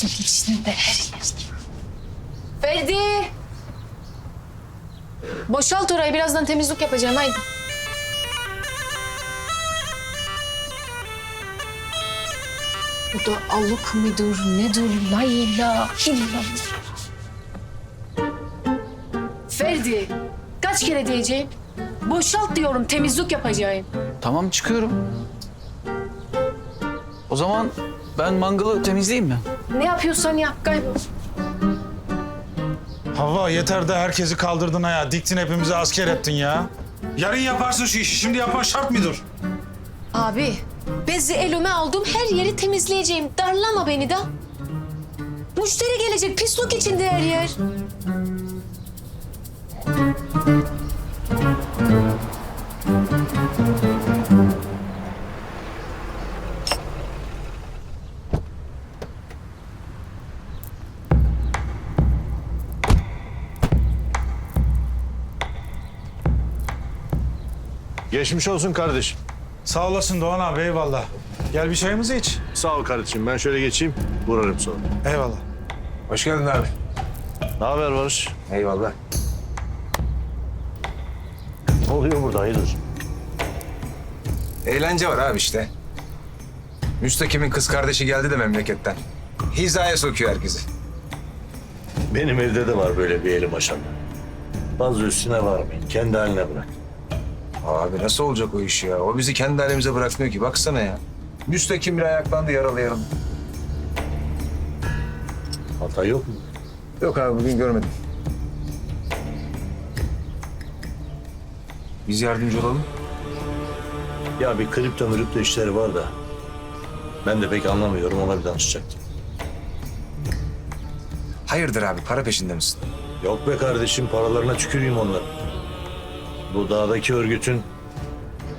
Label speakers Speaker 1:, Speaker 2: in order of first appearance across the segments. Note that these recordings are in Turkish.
Speaker 1: Pislik içinde her yer.
Speaker 2: Ferdi! Boşalt orayı birazdan temizlik yapacağım haydi. Bu da aluk mudur nedir la ilahe illallah. Ferdi kaç kere diyeceğim? Boşalt diyorum temizlik yapacağım.
Speaker 3: Tamam çıkıyorum. O zaman ben mangalı temizleyeyim mi?
Speaker 2: Ne yapıyorsan yap kaybol.
Speaker 4: Hava yeter de herkesi kaldırdın ha Diktin hepimizi asker ettin ya. Yarın yaparsın şu işi. Şimdi yapman şart mıdır?
Speaker 2: Abi bezi elime aldım her yeri temizleyeceğim. Darlama beni de. Müşteri gelecek pislik içinde her yer.
Speaker 5: Geçmiş olsun kardeşim.
Speaker 4: Sağ olasın Doğan abi eyvallah. Gel bir çayımızı iç.
Speaker 5: Sağ ol kardeşim. Ben şöyle geçeyim. Vurarım sonra.
Speaker 4: Eyvallah.
Speaker 6: Hoş geldin abi.
Speaker 5: Ne haber Barış?
Speaker 6: Eyvallah.
Speaker 5: Ne oluyor burada? Hayırdır?
Speaker 6: Eğlence var abi işte. Müstakim'in kız kardeşi geldi de memleketten. Hizaya sokuyor herkesi.
Speaker 5: Benim evde de var böyle bir elim aşağıda. Fazla üstüne varmayın. Kendi haline bırak.
Speaker 6: Abi nasıl olacak o iş ya? O bizi kendi halimize bırakmıyor ki. Baksana ya. Müstakim bir ayaklandı yaralı yaralı.
Speaker 5: Hata yok mu?
Speaker 6: Yok abi bugün görmedim. Biz yardımcı olalım.
Speaker 5: Ya bir kripto mürüpto işleri var da. Ben de pek anlamıyorum. Ona bir danışacaktım.
Speaker 6: Hayırdır abi para peşinde misin?
Speaker 5: Yok be kardeşim. Paralarına tüküreyim onların. Bu dağdaki örgütün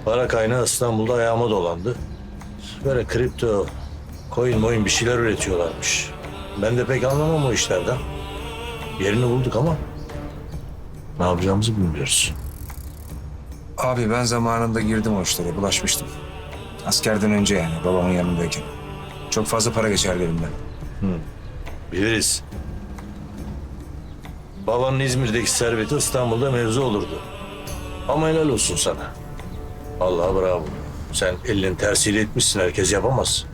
Speaker 5: para kaynağı İstanbul'da ayağıma dolandı. Böyle kripto, coin moin bir şeyler üretiyorlarmış. Ben de pek anlamam o işlerden. Yerini bulduk ama ne yapacağımızı bilmiyoruz.
Speaker 6: Abi ben zamanında girdim o işlere bulaşmıştım. Askerden önce yani babamın yanındayken. Çok fazla para geçerdi elimden.
Speaker 5: Biliriz. Babanın İzmir'deki serveti İstanbul'da mevzu olurdu. Ama helal olsun sana. Vallahi bravo. Sen elinin tersiyle etmişsin. Herkes yapamaz.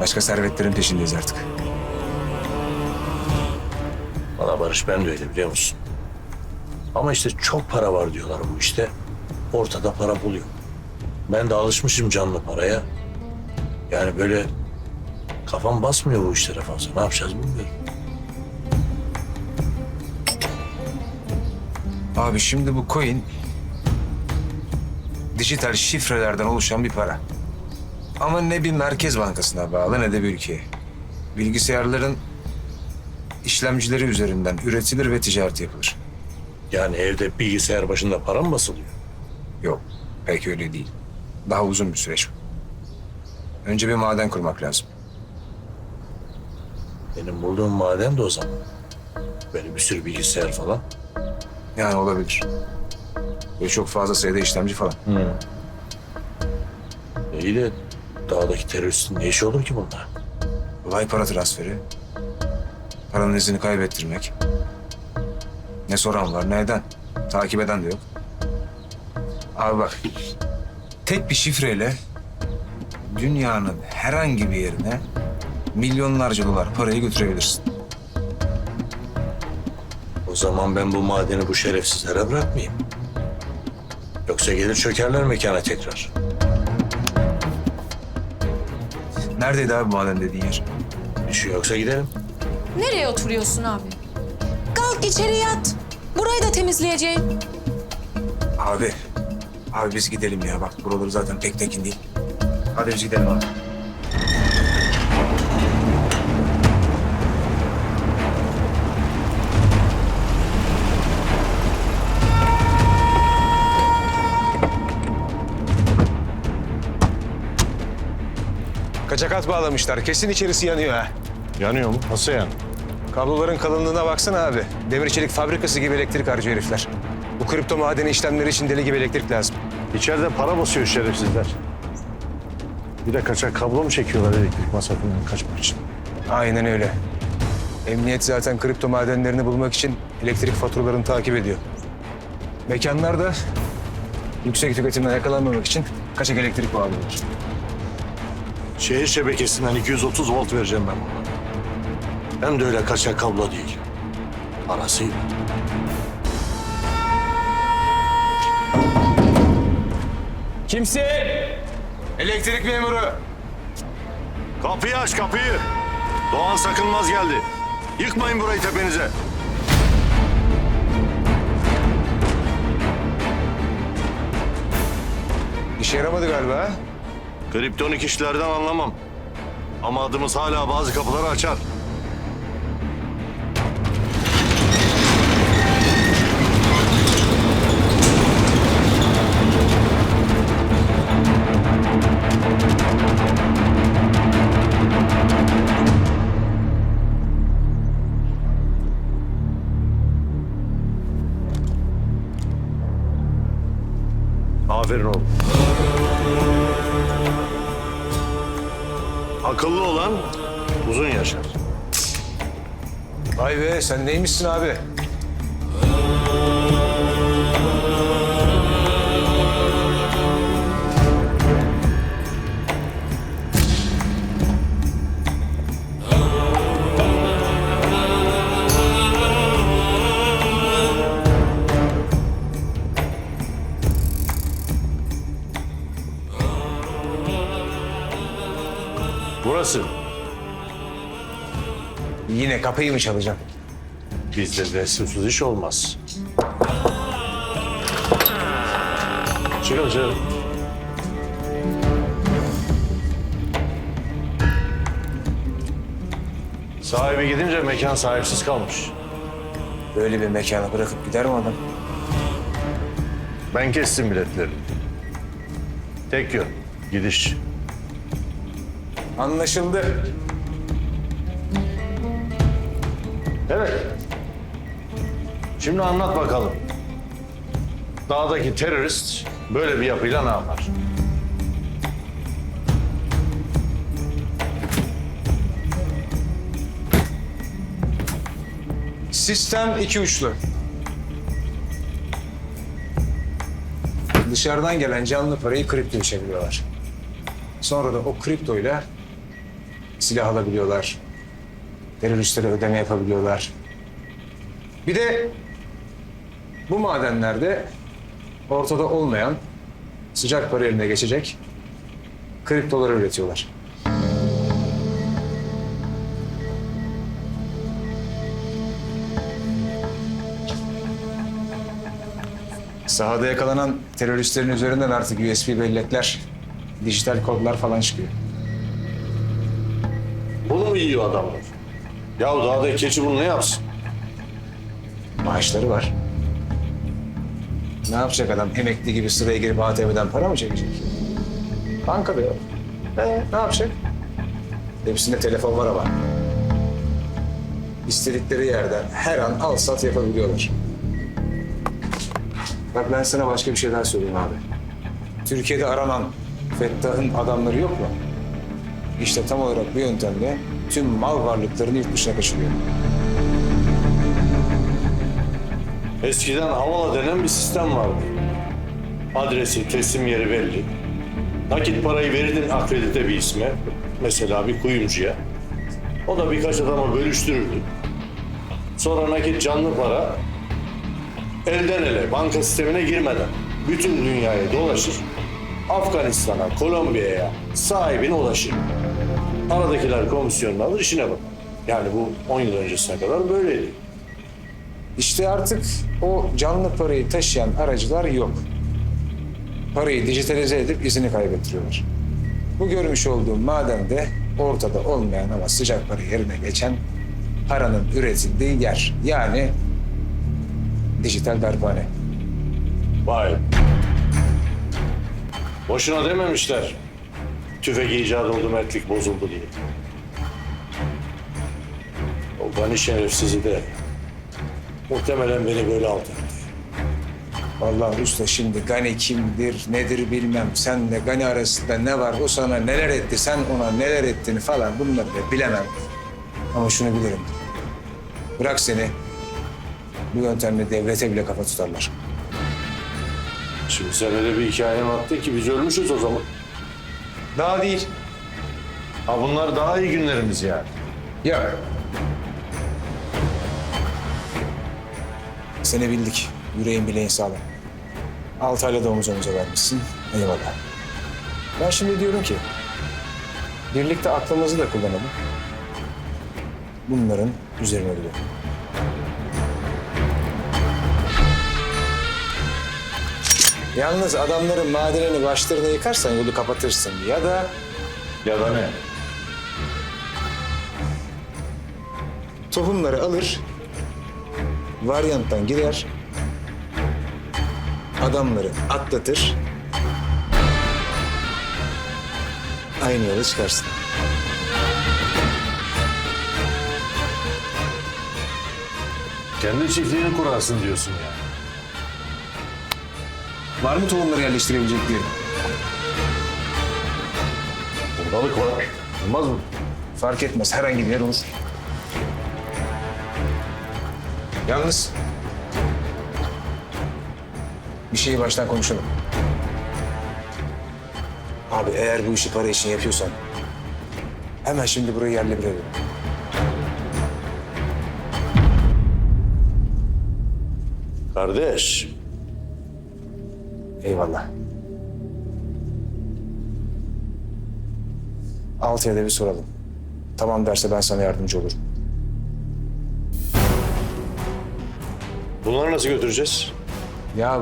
Speaker 6: Başka servetlerin peşindeyiz artık.
Speaker 5: Bana Barış ben de öyle biliyor musun? Ama işte çok para var diyorlar bu işte. Ortada para buluyor. Ben de alışmışım canlı paraya. Yani böyle kafam basmıyor bu işlere fazla. Ne yapacağız bilmiyorum.
Speaker 6: Abi şimdi bu coin dijital şifrelerden oluşan bir para. Ama ne bir merkez bankasına bağlı ne de bir ülkeye. Bilgisayarların işlemcileri üzerinden üretilir ve ticaret yapılır.
Speaker 5: Yani evde bilgisayar başında para mı basılıyor?
Speaker 6: Yok, pek öyle değil. Daha uzun bir süreç bu. Önce bir maden kurmak lazım.
Speaker 5: Benim bulduğum maden de o zaman. Böyle bir sürü bilgisayar falan.
Speaker 6: Yani olabilir. Ve çok fazla sayıda işlemci falan.
Speaker 5: İyi de dağdaki teröristin ne işi olur ki bunda?
Speaker 6: Kolay para transferi. Paranın izini kaybettirmek. Ne soran var ne eden. Takip eden de yok. Abi bak. Tek bir şifreyle dünyanın herhangi bir yerine milyonlarca dolar parayı götürebilirsin.
Speaker 5: Zaman ben bu madeni bu şerefsizlere bırakmayayım. Yoksa gelir çökerler mekana tekrar.
Speaker 6: Neredeydi abi maden dediğin yer?
Speaker 5: Bir şey yoksa gidelim.
Speaker 2: Nereye oturuyorsun abi? Kalk içeri yat. Burayı da temizleyeceğim.
Speaker 6: Abi. Abi biz gidelim ya. Bak buraları zaten pek tekin değil. Hadi biz gidelim abi.
Speaker 7: Kaçakat bağlamışlar. Kesin içerisi yanıyor ha.
Speaker 5: Yanıyor mu? Nasıl yani?
Speaker 7: Kabloların kalınlığına baksana abi. Demir çelik fabrikası gibi elektrik harcıyor herifler. Bu kripto madeni işlemleri için deli gibi elektrik lazım.
Speaker 5: İçeride para basıyor şerefsizler. Bir de kaçak kablo mu çekiyorlar elektrik masrafından kaçmak için?
Speaker 6: Aynen öyle. Emniyet zaten kripto madenlerini bulmak için elektrik faturalarını takip ediyor. Mekanlar da yüksek tüketimden yakalanmamak için kaçak elektrik bağlıyorlar.
Speaker 5: Şehir şebekesinden 230 volt vereceğim ben buna. Hem de öyle kaçak kablo değil. Parasıyla.
Speaker 6: Kimse? Elektrik memuru.
Speaker 5: Kapıyı aç kapıyı. Doğan Sakınmaz geldi. Yıkmayın burayı tepenize.
Speaker 6: İşe yaramadı galiba ha?
Speaker 5: Kriptonik işlerden anlamam. Ama adımız hala bazı kapıları açar. Akıllı olan uzun yaşar.
Speaker 6: Vay be sen neymişsin abi?
Speaker 5: Burası
Speaker 6: Yine kapıyı mı çalacağım?
Speaker 5: bizde resimsiz iş olmaz. Çıkın çıkın. Sahibi gidince mekan sahipsiz kalmış.
Speaker 6: Böyle bir mekana bırakıp gider mi adam?
Speaker 5: Ben kestim biletleri. Tek yön, gidiş.
Speaker 6: Anlaşıldı.
Speaker 5: Evet. Şimdi anlat bakalım. Dağdaki terörist böyle bir yapıyla ne yapar?
Speaker 6: Sistem iki uçlu. Dışarıdan gelen canlı parayı kriptoya çeviriyorlar. Sonra da o kriptoyla silah alabiliyorlar. Teröristlere ödeme yapabiliyorlar. Bir de bu madenlerde ortada olmayan sıcak para eline geçecek kriptoları üretiyorlar. Sahada yakalanan teröristlerin üzerinden artık USB bellekler, dijital kodlar falan çıkıyor.
Speaker 5: Bunu mu yiyor adamlar? Ya dağdaki keçi bunu ne yapsın?
Speaker 6: Maaşları var. Ne yapacak adam? Emekli gibi sıraya girip ATM'den para mı çekecek? Bankada yok. Ee, ne yapacak? Hepsinde telefon var ama. İstedikleri yerden her an al sat yapabiliyorlar. Bak ben sana başka bir şey daha söyleyeyim abi. Türkiye'de aranan Fettah'ın adamları yok mu? İşte tam olarak bu yöntemle tüm mal varlıklarını yurt dışına kaçırıyor.
Speaker 5: Eskiden havala denen bir sistem vardı. Adresi, teslim yeri belli. Nakit parayı verirdin akredite bir isme. Mesela bir kuyumcuya. O da birkaç adama bölüştürürdü. Sonra nakit canlı para elden ele banka sistemine girmeden bütün dünyaya dolaşır. Afganistan'a, Kolombiya'ya sahibine ulaşır. Aradakiler komisyonunu alır işine bakar. Yani bu 10 yıl öncesine kadar böyleydi.
Speaker 6: İşte artık o canlı parayı taşıyan aracılar yok. Parayı dijitalize edip izini kaybettiriyorlar. Bu görmüş olduğum madende ortada olmayan ama sıcak para yerine geçen paranın üretildiği yer. Yani dijital darphane.
Speaker 5: Vay. Boşuna dememişler. Tüfek icat oldu, mertlik bozuldu diye. O Gani şerefsizi de muhtemelen beni böyle aldı.
Speaker 6: Vallahi usta şimdi Gani kimdir, nedir bilmem. Senle Gani arasında ne var, o sana neler etti, sen ona neler ettiğini falan bunları da bilemem. Ama şunu bilirim. Bırak seni. Bu yöntemle devlete bile kafa tutarlar.
Speaker 5: Şimdi sen öyle bir hikaye anlattın ki biz ölmüşüz o zaman.
Speaker 6: Daha değil.
Speaker 5: Ha bunlar daha iyi günlerimiz yani.
Speaker 6: Ya. Seni bildik. Yüreğin bileğin sağlam. Altayla da omuz omuza vermişsin. Eyvallah. Ben şimdi diyorum ki... Birlikte aklımızı da kullanalım. Bunların üzerine gidelim. Yalnız adamların madenini başlarına yıkarsan yolu kapatırsın. Ya da
Speaker 5: Ya da ne?
Speaker 6: tohumları alır, varyanttan girer, adamları atlatır, aynı yola çıkarsın.
Speaker 5: Kendi çiftliğini kurarsın diyorsun yani.
Speaker 6: Var mı tohumları yerleştirebilecek biri?
Speaker 5: Buradalık var. Olmaz mı?
Speaker 6: Fark etmez, herhangi bir yer olur. Yalnız bir şeyi baştan konuşalım. Abi eğer bu işi para için yapıyorsan hemen şimdi burayı yerle bir edelim.
Speaker 5: Kardeş.
Speaker 6: Eyvallah. Altıya da bir soralım. Tamam derse ben sana yardımcı olurum.
Speaker 5: Bunları nasıl götüreceğiz?
Speaker 6: Ya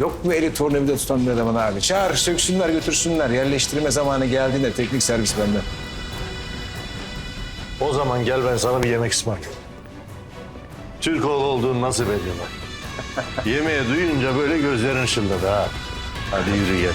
Speaker 6: yok mu eli tornavida tutan bir adamın abi? Çağır, söksünler, götürsünler. Yerleştirme zamanı geldiğinde teknik servis benden.
Speaker 5: O zaman gel ben sana bir yemek ısmarlayayım. Türk oğlu olduğunu nasıl bak. Yemeğe duyunca böyle gözlerin ışıldadı ha. Hadi yürü gel.